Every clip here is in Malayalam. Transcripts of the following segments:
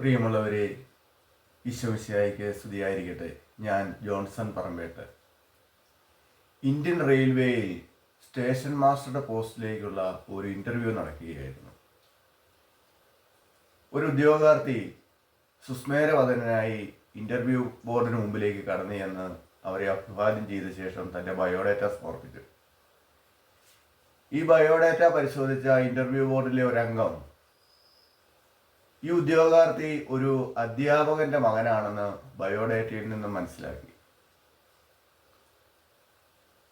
പ്രിയമുള്ളവരെ ഈശോമിശിയായിക്ക് സ്തുതിയായിരിക്കട്ടെ. ഞാൻ ജോൺസൺ പറമ്പേട്ട്. ഇന്ത്യൻ റെയിൽവേയിൽ സ്റ്റേഷൻ മാസ്റ്ററുടെ പോസ്റ്റിലേക്കുള്ള ഒരു ഇന്റർവ്യൂ നടക്കുകയായിരുന്നു. ഒരു ഉദ്യോഗാർത്ഥി സുസ്മേരവദനായി ഇന്റർവ്യൂ ബോർഡിന് മുമ്പിലേക്ക് കടന്നു എന്ന് അവരെ അഭിവാദ്യം ചെയ്ത ശേഷം തന്റെ ബയോഡാറ്റ സമർപ്പിച്ചു. ഈ ബയോഡാറ്റ പരിശോധിച്ച ഇന്റർവ്യൂ ബോർഡിലെ ഒരംഗം ഈ ഉദ്യോഗാർത്ഥി ഒരു അധ്യാപകന്റെ മകനാണെന്ന് ബയോഡേറ്റയിൽ നിന്നും മനസ്സിലാക്കി.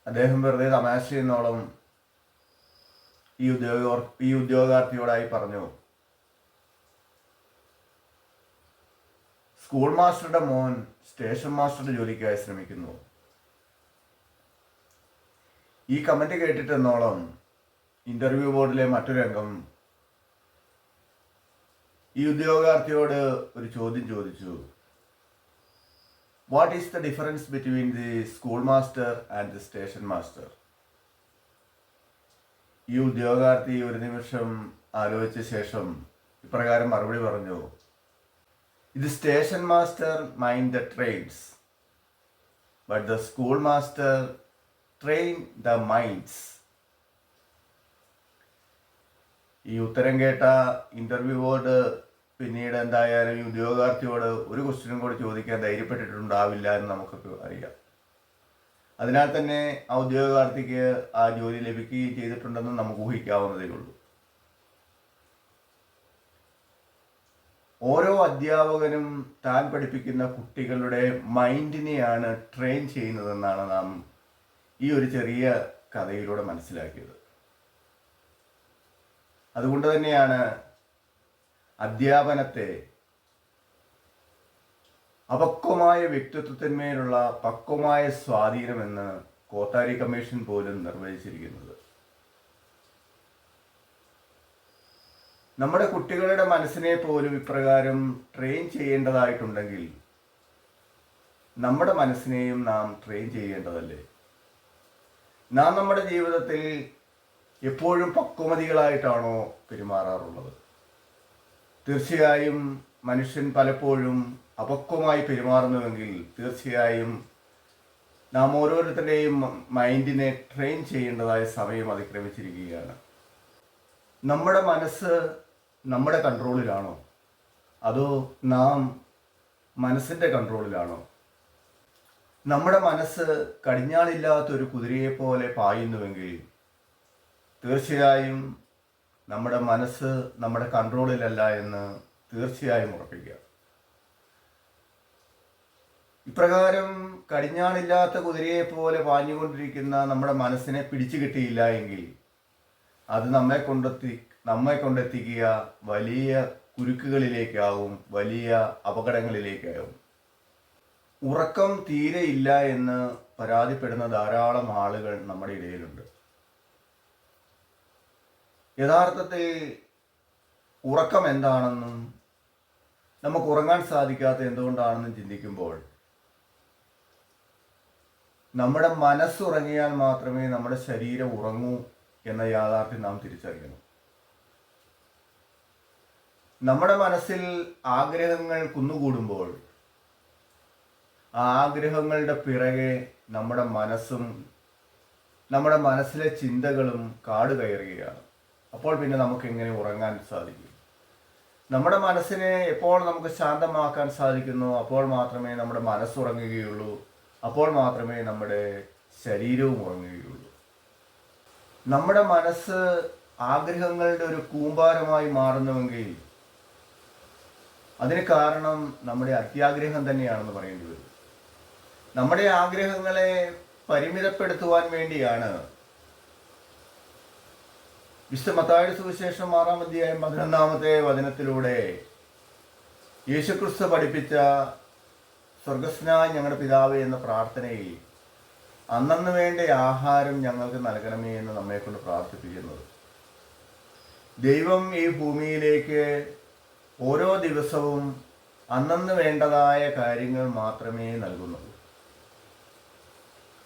അദ്ദേഹം വെറുതെ തമാശ എന്നോളം ഈ ഉദ്യോഗ ഈ ഉദ്യോഗാർത്ഥിയോടായി പറഞ്ഞു. സ്കൂൾ മാസ്റ്ററുടെ മോൻ സ്റ്റേഷൻ മാസ്റ്ററുടെ ജോലിക്കായി ശ്രമിക്കുന്നു. ഈ കമന്റ് കേട്ടിട്ടെന്നോളം ഇന്റർവ്യൂ ബോർഡിലെ മറ്റൊരു അംഗം ഈ ഉദ്യോഗാർത്ഥിയോട് ഒരു ചോദ്യം ചോദിച്ചു. What is the difference between the school master and the station master ഈ ഉദ്യോഗാർത്ഥി ഒരു നിമിഷം ആലോചിച്ച ശേഷം ഇപ്രകാരം മറുപടി പറഞ്ഞു. ഇത് station master mind the trains but the school master train the minds ഈ ഉത്തരം കേട്ട ഇന്റർവ്യൂ ബോർഡ് പിന്നീട് എന്തായാലും ഈ ഉദ്യോഗാർത്ഥിയോട് ഒരു ക്വസ്റ്റ്യനും കൂടി ചോദിക്കാൻ ധൈര്യപ്പെട്ടിട്ടുണ്ടാവില്ല എന്ന് നമുക്കൊക്കെ അറിയാം. അതിനാൽ തന്നെ ആ ഉദ്യോഗാർത്ഥിക്ക് ആ ജോലി ലഭിക്കുകയും ചെയ്തിട്ടുണ്ടെന്ന് നമുക്ക് ഊഹിക്കാവുന്നതേ ഉള്ളൂ. ഓരോ അധ്യാപകനും താൻ പഠിപ്പിക്കുന്ന കുട്ടികളുടെ മൈൻഡിനെയാണ് ട്രെയിൻ ചെയ്യുന്നതെന്നാണ് നാം ഈ ഒരു ചെറിയ കഥയിലൂടെ മനസ്സിലാക്കിയത്. അതുകൊണ്ട് തന്നെയാണ് അധ്യാപനത്തെ അപക്വമായ വ്യക്തിത്വത്തിന്മേലുള്ള പക്വമായ സ്വാധീനമെന്ന് കോത്താരി കമ്മീഷൻ പോലും നിർവചിച്ചിരിക്കുന്നത് നമ്മുടെ കുട്ടികളുടെ മനസ്സിനെ പോലും ഇപ്രകാരം ട്രെയിൻ ചെയ്യേണ്ടതായിട്ടുണ്ടെങ്കിൽ നമ്മുടെ മനസ്സിനെയും നാം ട്രെയിൻ ചെയ്യേണ്ടതല്ലേ? നാം നമ്മുടെ ജീവിതത്തിൽ എപ്പോഴും പക്വമതികളായിട്ടാണോ പെരുമാറാറുള്ളത്? തീർച്ചയായും മനുഷ്യൻ പലപ്പോഴും അപക്വമായി പെരുമാറുന്നുവെങ്കിൽ തീർച്ചയായും നാം ഓരോരുത്തരുടെയും മൈൻഡിനെ ട്രെയിൻ ചെയ്യേണ്ടതായ സമയം അതിക്രമിച്ചിരിക്കുകയാണ്. നമ്മുടെ മനസ്സ് നമ്മുടെ കൺട്രോളിലാണോ? അതോ നാം മനസ്സിന്റെ കൺട്രോളിലാണോ? നമ്മുടെ മനസ്സ് കടിഞ്ഞാണില്ലാത്ത ഒരു കുതിരയെ പോലെ പായുന്നുവെങ്കിൽ തീർച്ചയായും നമ്മുടെ മനസ്സ് നമ്മുടെ കൺട്രോളിലല്ല എന്ന് തീർച്ചയായും ഉറപ്പിക്കുക. ഇപ്രകാരം കടിഞ്ഞാണില്ലാത്ത കുതിരയെ പോലെ പാഞ്ഞുകൊണ്ടിരിക്കുന്ന നമ്മുടെ മനസ്സിനെ പിടിച്ചു കിട്ടിയില്ല എങ്കിൽ അത് നമ്മെ കൊണ്ടെത്തി നമ്മെ കൊണ്ടെത്തിക്കുക വലിയ കുരുക്കുകളിലേക്കാവും വലിയ അപകടങ്ങളിലേക്കാവും. ഉറക്കം തീരെ ഇല്ല എന്ന് പരാതിപ്പെടുന്ന ധാരാളം ആളുകൾ നമ്മുടെ ഇടയിലുണ്ട്. യഥാർത്ഥത്തിൽ ഉറക്കം എന്താണെന്നും നമുക്ക് ഉറങ്ങാൻ സാധിക്കാത്ത എന്തുകൊണ്ടാണെന്നും ചിന്തിക്കുമ്പോൾ നമ്മുടെ മനസ്സുറങ്ങിയാൽ മാത്രമേ നമ്മുടെ ശരീരം ഉറങ്ങൂ എന്ന യാഥാർത്ഥ്യം നാം തിരിച്ചറിയണം. നമ്മുടെ മനസ്സിൽ ആഗ്രഹങ്ങൾ കുന്നുകൂടുമ്പോൾ ആ ആഗ്രഹങ്ങളുടെ പിറകെ നമ്മുടെ മനസ്സും നമ്മുടെ മനസ്സിലെ ചിന്തകളും കാട് കയറുകയാണ് അപ്പോൾ പിന്നെ നമുക്ക് എങ്ങനെ ഉറങ്ങാൻ സാധിക്കും? നമ്മുടെ മനസ്സിനെ എപ്പോൾ നമുക്ക് ശാന്തമാക്കാൻ സാധിക്കുന്നു? അപ്പോൾ മാത്രമേ നമ്മുടെ മനസ്സുറങ്ങുകയുള്ളൂ. അപ്പോൾ മാത്രമേ നമ്മുടെ ശരീരവും ഉറങ്ങുകയുള്ളൂ. നമ്മുടെ മനസ്സ് ആഗ്രഹങ്ങളുടെ ഒരു കൂമ്പാരമായി മാറുന്നുവെങ്കിൽ അതിന് കാരണം നമ്മുടെ അത്യാഗ്രഹം തന്നെയാണെന്ന് പറയേണ്ടി വരും. നമ്മുടെ ആഗ്രഹങ്ങളെ പരിമിതപ്പെടുത്തുവാൻ വേണ്ടിയാണ് വിശുദ്ധ മത്തായുടെ സുവിശേഷം ആറാം അധ്യായം പതിനൊന്നാമത്തെ വചനത്തിലൂടെ യേശുക്രിസ്തു പഠിപ്പിച്ച സ്വർഗസ്നായ ഞങ്ങളുടെ പിതാവ് എന്ന പ്രാർത്ഥനയിൽ അന്നന്ന് വേണ്ട ആഹാരം ഞങ്ങൾക്ക് നൽകണമേ എന്ന് നമ്മെ കൊണ്ട് പ്രാർത്ഥിപ്പിക്കുന്നത്. ദൈവം ഈ ഭൂമിയിലേക്ക് ഓരോ ദിവസവും അന്നന്ന് വേണ്ടതായ കാര്യങ്ങൾ മാത്രമേ നൽകുന്നുള്ളൂ.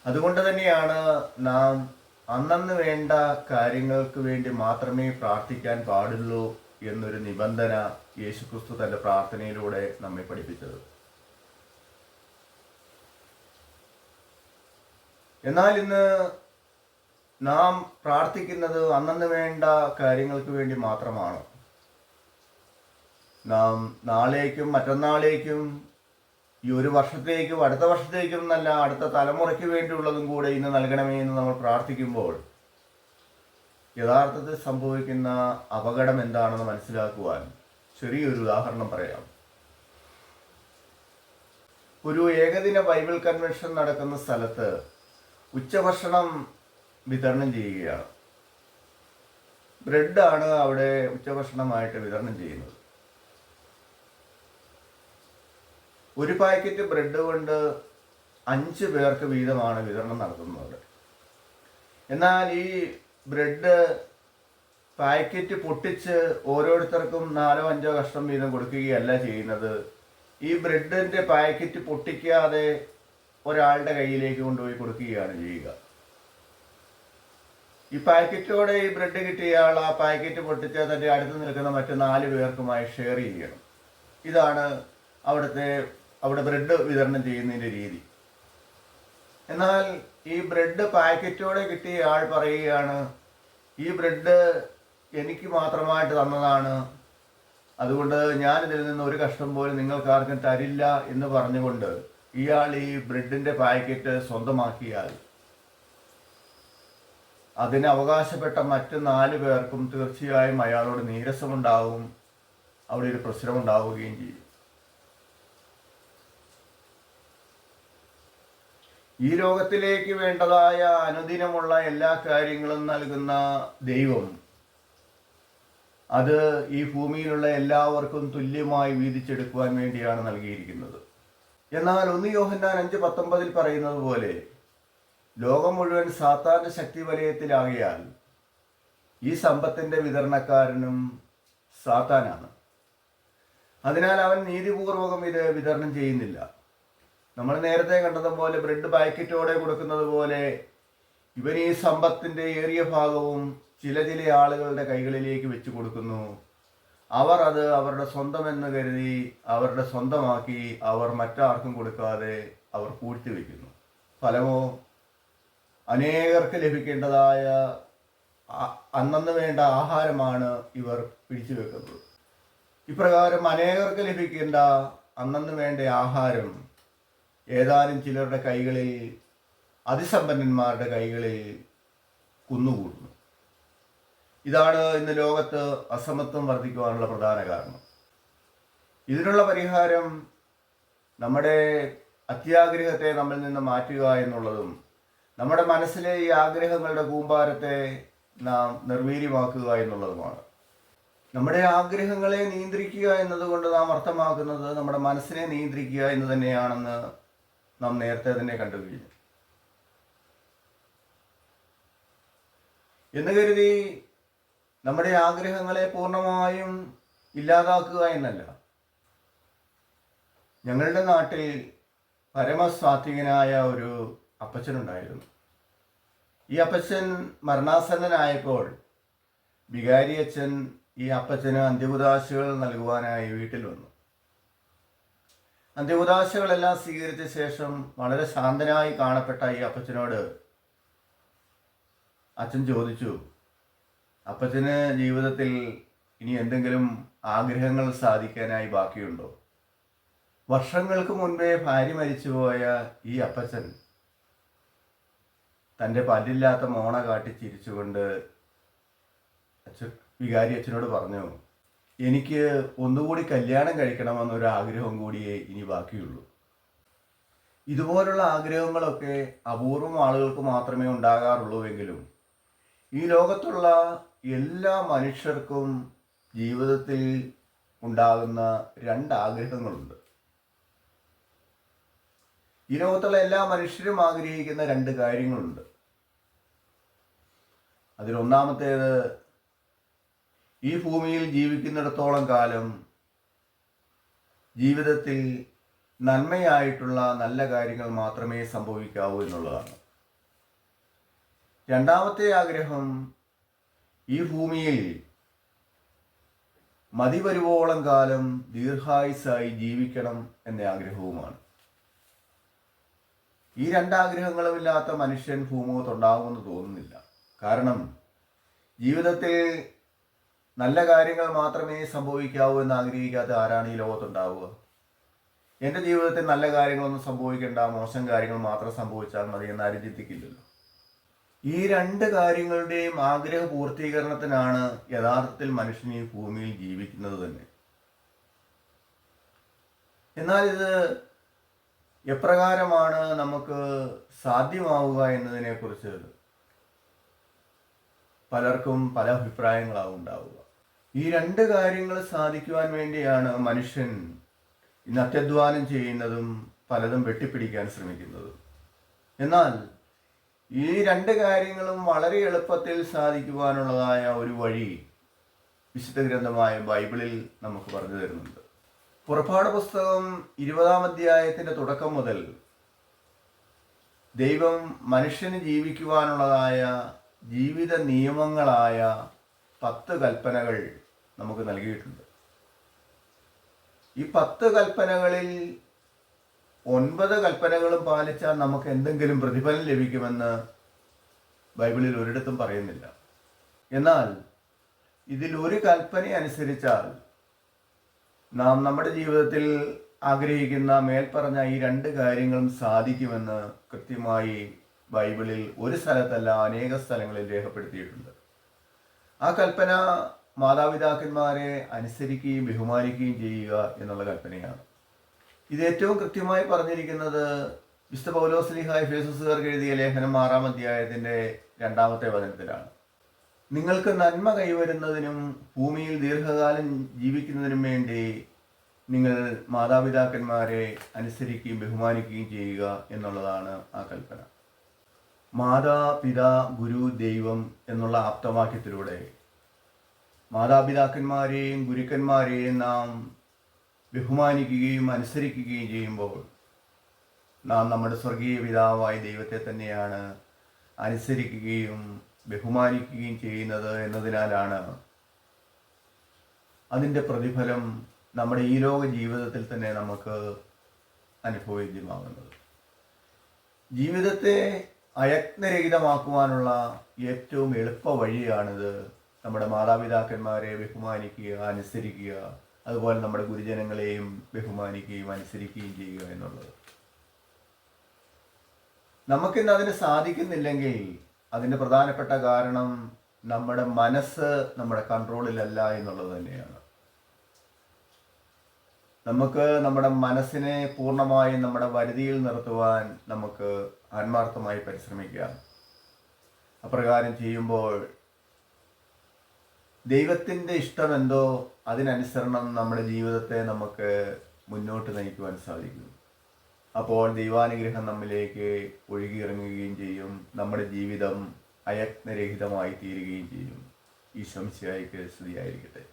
അതുകൊണ്ട് തന്നെയാണ് നാം അന്നന്ന് വേണ്ട കാര്യങ്ങൾക്ക് വേണ്ടി മാത്രമേ പ്രാർത്ഥിക്കാൻ പാടുള്ളൂ എന്നൊരു നിബന്ധന യേശുക്രിസ്തു തന്റെ പ്രാർത്ഥനയിലൂടെ നമ്മെ പഠിപ്പിച്ചത്. എന്നാൽ ഇന്ന് നാം പ്രാർത്ഥിക്കുന്നത് അന്നന്ന് വേണ്ട കാര്യങ്ങൾക്ക് വേണ്ടി മാത്രമാണ്. നാം നാളേക്കും മറ്റന്നാളേക്കും ഈ ഒരു വർഷത്തേക്കും അടുത്ത വർഷത്തേക്കും നല്ല അടുത്ത തലമുറയ്ക്ക് വേണ്ടിയുള്ളതും കൂടെ ഇന്ന് നൽകണമേ എന്ന് നമ്മൾ പ്രാർത്ഥിക്കുമ്പോൾ യഥാർത്ഥത്തിൽ സംഭവിക്കുന്ന അപകടം എന്താണെന്ന് മനസ്സിലാക്കുവാൻ ചെറിയൊരു ഉദാഹരണം പറയാം. ഒരു ഏകദിന ബൈബിൾ കൺവെൻഷൻ നടക്കുന്ന സ്ഥലത്ത് ഉച്ചഭക്ഷണം വിതരണം ചെയ്യുകയാണ്. ബ്രെഡാണ് അവിടെ ഉച്ചഭക്ഷണമായിട്ട് വിതരണം ചെയ്യുന്നത്. ഒരു പാക്കറ്റ് ബ്രെഡ് കൊണ്ട് അഞ്ച് പേർക്ക് വീതമാണ് വിതരണം നടത്തുന്നത്. എന്നാൽ ഈ ബ്രെഡ് പാക്കറ്റ് പൊട്ടിച്ച് ഓരോരുത്തർക്കും നാലോ അഞ്ചോ കഷ്ണം വീതം കൊടുക്കുകയല്ല ചെയ്യുന്നത്. ഈ ബ്രെഡിന്റെ പാക്കറ്റ് പൊട്ടിക്കാതെ ഒരാളുടെ കയ്യിലേക്ക് കൊണ്ടുപോയി കൊടുക്കുകയാണ് ചെയ്യുക. ഈ പാക്കറ്റോടെ ഈ ബ്രെഡ് കിട്ടിയ ആൾ ആ പാക്കറ്റ് പൊട്ടിച്ച് തന്റെ അടുത്ത് നിൽക്കുന്ന മറ്റു നാല് പേർക്കുമായി ഷെയർ ചെയ്യണം. ഇതാണ് അവിടുത്തെ അവിടെ ബ്രെഡ് വിതരണം ചെയ്യുന്നതിന്റെ രീതി. എന്നാൽ ഈ ബ്രെഡ് പാക്കറ്റോടെ കിട്ടിയ ആൾ പറയുകയാണ് ഈ ബ്രെഡ് എനിക്ക് മാത്രമായിട്ട് തന്നതാണ്. അതുകൊണ്ട് ഞാൻ ഇതിൽ നിന്ന് ഒരു കഷ്ടം പോലും നിങ്ങൾക്കാർക്കും തരില്ല എന്ന് പറഞ്ഞുകൊണ്ട് ഇയാൾ ഈ ബ്രെഡിന്റെ പാക്കറ്റ് സ്വന്തമാക്കിയാൽ. അതിന് അവകാശപ്പെട്ട മറ്റ് നാല് പേർക്കും തീർച്ചയായും അയാളോട് നീരസമുണ്ടാവും അവിടെ ഒരു പ്രശ്നമുണ്ടാവുകയും ചെയ്യും. ഈ ലോകത്തിലേക്ക് വേണ്ടതായ അനുദിനമുള്ള എല്ലാ കാര്യങ്ങളും നൽകുന്ന ദൈവം. അത് ഈ ഭൂമിയിലുള്ള എല്ലാവർക്കും തുല്യമായി വീതിച്ചെടുക്കുവാൻ വേണ്ടിയാണ് നൽകിയിരിക്കുന്നത്. എന്നാൽ ഒന്ന് യോഹന്നാൻ അഞ്ച് പത്തൊമ്പതിൽ പറയുന്നത് പോലെ ലോകം മുഴുവൻ സാത്താന്റെ ശക്തി വലയത്തിലാകിയാൽ ഈ സമ്പത്തിന്റെ വിതരണക്കാരനും സാത്താനാണ്. അതിനാൽ അവൻ നീതിപൂർവകം ഇത് വിതരണം ചെയ്യുന്നില്ല. നമ്മൾ നേരത്തെ കണ്ടതുപോലെ ബ്രെഡ് പാക്കറ്റോടെ കൊടുക്കുന്നത് പോലെ ഇവൻ ഈ സമ്പത്തിന്റെ ഏറിയ ഭാഗവും ചില ചില ആളുകളുടെ കൈകളിലേക്ക് വെച്ചു കൊടുക്കുന്നു. അവർ അത് അവരുടെ സ്വന്തമെന്ന് കരുതി അവരുടെ സ്വന്തമാക്കി അവർ മറ്റാർക്കും കൊടുക്കാതെ അവർ പൂഴ്ത്തിവെക്കുന്നു ഫലമോ? അനേകർക്ക് ലഭിക്കേണ്ടതായ അന്നന്ന് വേണ്ട ആഹാരമാണ് ഇവർ പിടിച്ചു വെക്കുന്നത്. ഇപ്രകാരം അനേകർക്ക് ലഭിക്കേണ്ട അന്നന്ന് വേണ്ട ആഹാരം ഏതാനും ചിലരുടെ കൈകളിൽ അതിസമ്പന്നന്മാരുടെ കൈകളിൽ കുന്നുകൂടുന്നു. ഇതാണ് ഇന്ന് ലോകത്ത് അസമത്വം വർദ്ധിക്കുവാനുള്ള പ്രധാന കാരണം. ഇതിനുള്ള പരിഹാരം നമ്മുടെ അത്യാഗ്രഹത്തെ നമ്മിൽ നിന്ന് മാറ്റുക എന്നുള്ളതും നമ്മുടെ മനസ്സിലെ ഈ ആഗ്രഹങ്ങളുടെ കൂമ്പാരത്തെ നാം നിർവീര്യമാക്കുക എന്നുള്ളതുമാണ്. നമ്മുടെ ആഗ്രഹങ്ങളെ നിയന്ത്രിക്കുക എന്നതുകൊണ്ട് നാം അർത്ഥമാക്കുന്നത് നമ്മുടെ മനസ്സിനെ നിയന്ത്രിക്കുക എന്ന് തന്നെയാണെന്ന് നാം നേരത്തെ തന്നെ കണ്ടു കഴിഞ്ഞു എന്ന് കരുതി നമ്മുടെ ആഗ്രഹങ്ങളെ പൂർണമായും ഇല്ലാതാക്കുക എന്നല്ല. ഞങ്ങളുടെ നാട്ടിൽ പരമസ്വാത്വികനായ ഒരു അപ്പച്ചനുണ്ടായിരുന്നു. ഈ അപ്പച്ചൻ മരണാസന്നനായപ്പോൾ വികാരി അച്ഛൻ ഈ അപ്പച്ചന് അന്ത്യകുദാശകൾ നൽകുവാനായി വീട്ടിൽ വന്നു. അന്ത്യകുദാശകളെല്ലാം സ്വീകരിച്ച ശേഷം വളരെ ശാന്തനായി കാണപ്പെട്ട ഈ അപ്പച്ചനോട് അച്ഛൻ ചോദിച്ചു അപ്പച്ചന് ജീവിതത്തിൽ ഇനി എന്തെങ്കിലും ആഗ്രഹങ്ങൾ സാധിക്കാനായി ബാക്കിയുണ്ടോ? വർഷങ്ങൾക്ക് മുൻപേ ഭാര്യ മരിച്ചുപോയ ഈ അപ്പച്ചൻ തന്റെ പല്ലില്ലാത്ത മോണ കാട്ടി ചിരിച്ചുകൊണ്ട് അച്ഛൻ വികാരി അച്ഛനോട് പറഞ്ഞു എനിക്ക് ഒന്നുകൂടി കല്യാണം കഴിക്കണമെന്നൊരു ആഗ്രഹം കൂടിയേ ഇനി ബാക്കിയുള്ളൂ. ഇതുപോലുള്ള ആഗ്രഹങ്ങളൊക്കെ അപൂർവം ആളുകൾക്ക് മാത്രമേ ഉണ്ടാകാറുള്ളൂവെങ്കിലും ഈ ലോകത്തുള്ള എല്ലാ മനുഷ്യർക്കും ജീവിതത്തിൽ ഉണ്ടാകുന്ന രണ്ട് ആഗ്രഹങ്ങളുണ്ട് ഈ ലോകത്തുള്ള എല്ലാ മനുഷ്യരും ആഗ്രഹിക്കുന്ന രണ്ട് കാര്യങ്ങളുണ്ട്. അതിലൊന്നാമത്തേത് ഈ ഭൂമിയിൽ ജീവിക്കുന്നിടത്തോളം കാലം ജീവിതത്തിൽ നന്മയായിട്ടുള്ള നല്ല കാര്യങ്ങൾ മാത്രമേ സംഭവിക്കാവൂ എന്നുള്ളതാണ്. രണ്ടാമത്തെ ആഗ്രഹം ഈ ഭൂമിയിൽ മതി വരുവോളം കാലം ദീർഘായുസായി ജീവിക്കണം എന്ന ആഗ്രഹവുമാണ്. ഈ രണ്ടാഗ്രഹങ്ങളുമില്ലാത്ത മനുഷ്യൻ ഭൂമുഖത്തുണ്ടാകുമെന്ന് തോന്നുന്നില്ല. കാരണം ജീവിതത്തിൽ നല്ല കാര്യങ്ങൾ മാത്രമേ സംഭവിക്കാവൂ എന്ന് ആഗ്രഹിക്കാത്ത ആരാണ് ഈ ലോകത്തുണ്ടാവുക? എന്റെ ജീവിതത്തിൽ നല്ല കാര്യങ്ങളൊന്നും സംഭവിക്കേണ്ട മോശം കാര്യങ്ങൾ മാത്രം സംഭവിച്ചാൽ മതി എന്ന് ആരും ചിന്തിക്കില്ലല്ലോ ഈ രണ്ട് കാര്യങ്ങളുടെയും ആഗ്രഹ പൂർത്തീകരണത്തിനാണ് യഥാർത്ഥത്തിൽ മനുഷ്യൻ ഈ ഭൂമിയിൽ ജീവിക്കുന്നത് തന്നെ. എന്നാൽ ഇത് എപ്രകാരമാണ് നമുക്ക് സാധ്യമാവുക എന്നതിനെക്കുറിച്ച് പലർക്കും പല അഭിപ്രായങ്ങളാവും ഉണ്ടാവുക ഈ രണ്ട് കാര്യങ്ങൾ സാധിക്കുവാൻ വേണ്ടിയാണ് മനുഷ്യൻ ഇന്ന് അത്യധ്വാനം ചെയ്യുന്നതും പലതും വെട്ടിപ്പിടിക്കാൻ ശ്രമിക്കുന്നതും. എന്നാൽ ഈ രണ്ട് കാര്യങ്ങളും വളരെ എളുപ്പത്തിൽ സാധിക്കുവാനുള്ളതായ ഒരു വഴി വിശുദ്ധ ഗ്രന്ഥമായ ബൈബിളിൽ നമുക്ക് പറഞ്ഞു തരുന്നുണ്ട്. പുറപ്പാട് പുസ്തകം ഇരുപതാം അധ്യായത്തിന്റെ തുടക്കം മുതൽ ദൈവം മനുഷ്യന് ജീവിക്കുവാനുള്ളതായ ജീവിത നിയമങ്ങളായ പത്ത് കൽപ്പനകൾ നമുക്ക് നൽകിയിട്ടുണ്ട്. ഈ പത്ത് കൽപ്പനകളിൽ ഒൻപത് കൽപ്പനകളും പാലിച്ചാൽ നമുക്ക് എന്തെങ്കിലും പ്രതിഫലം ലഭിക്കുമെന്ന് ബൈബിളിൽ ഒരിടത്തും പറയുന്നില്ല. എന്നാൽ ഇതിൽ ഒരു കൽപ്പന അനുസരിച്ചാൽ നാം നമ്മുടെ ജീവിതത്തിൽ ആഗ്രഹിക്കുന്ന മേൽപ്പറഞ്ഞ ഈ രണ്ട് കാര്യങ്ങളും സാധിക്കുമെന്ന് കൃത്യമായി ബൈബിളിൽ ഒരു സ്ഥലത്തല്ല അനേക സ്ഥലങ്ങളിൽ രേഖപ്പെടുത്തിയിട്ടുണ്ട്. ആ കൽപ്പന മാതാപിതാക്കന്മാരെ അനുസരിക്കുകയും ബഹുമാനിക്കുകയും ചെയ്യുക എന്നുള്ള കൽപ്പനയാണ്. ഇത് ഏറ്റവും കൃത്യമായി പറഞ്ഞിരിക്കുന്നത് വിശുദ്ധ പൗലോസ്ലിഹായ് ഫേസുസുകാർക്ക് എഴുതിയ ലേഖനം ആറാം അധ്യായത്തിന്റെ രണ്ടാമത്തെ വചനത്തിലാണ്. നിങ്ങൾക്ക് നന്മ കൈവരുന്നതിനും ഭൂമിയിൽ ദീർഘകാലം ജീവിക്കുന്നതിനും വേണ്ടി നിങ്ങൾ മാതാപിതാക്കന്മാരെ അനുസരിക്കുകയും ബഹുമാനിക്കുകയും ചെയ്യുക എന്നുള്ളതാണ് ആ കൽപ്പന. മാതാ പിതാ ഗുരു ദൈവം എന്നുള്ള ആപ്തവാക്യത്തിലൂടെ മാതാപിതാക്കന്മാരെയും ഗുരുക്കന്മാരെയും നാം ബഹുമാനിക്കുകയും അനുസരിക്കുകയും ചെയ്യുമ്പോൾ നാം നമ്മുടെ സ്വർഗീയ പിതാവായ ദൈവത്തെ തന്നെയാണ് അനുസരിക്കുകയും ബഹുമാനിക്കുകയും ചെയ്യുന്നത് എന്നതിനാലാണ് അതിന്റെ പ്രതിഫലം നമ്മുടെ ഈ ലോക ജീവിതത്തിൽ തന്നെ നമുക്ക് അനുഭവവേദ്യമാകുന്നത് ജീവിതത്തെ അയത്നരഹിതമാക്കുവാനുള്ള ഏറ്റവും എളുപ്പ വഴിയാണിത് നമ്മുടെ മാതാപിതാക്കന്മാരെ ബഹുമാനിക്കുക അനുസരിക്കുക അതുപോലെ നമ്മുടെ ഗുരുജനങ്ങളെയും ബഹുമാനിക്കുകയും അനുസരിക്കുകയും ചെയ്യുക എന്നുള്ളത്. നമുക്കിന്ന് അതിന് സാധിക്കുന്നില്ലെങ്കിൽ അതിന്റെ പ്രധാനപ്പെട്ട കാരണം നമ്മുടെ മനസ്സ് നമ്മുടെ കൺട്രോളിലല്ല എന്നുള്ളത് തന്നെയാണ്. നമുക്ക് നമ്മുടെ മനസ്സിനെ പൂർണമായും നമ്മുടെ വരുതിയിൽ നിർത്തുവാൻ നമുക്ക് ആത്മാർത്ഥമായി പരിശ്രമിക്കാം. അപ്രകാരം ചെയ്യുമ്പോൾ ദൈവത്തിന്റെ ഇഷ്ടം എന്തോ അതിനനുസരണം നമ്മുടെ ജീവിതത്തെ നമുക്ക് മുന്നോട്ട് നയിക്കുവാൻ സാധിക്കും അപ്പോൾ ദൈവാനുഗ്രഹം നമ്മിലേക്ക് ഒഴുകിയിറങ്ങുകയും ചെയ്യും. നമ്മുടെ ജീവിതം അയത്നരഹിതമായി തീരുകയും ചെയ്യും. ഈ ശംശയായിക്ക് സ്തുതിയായിരിക്കട്ടെ.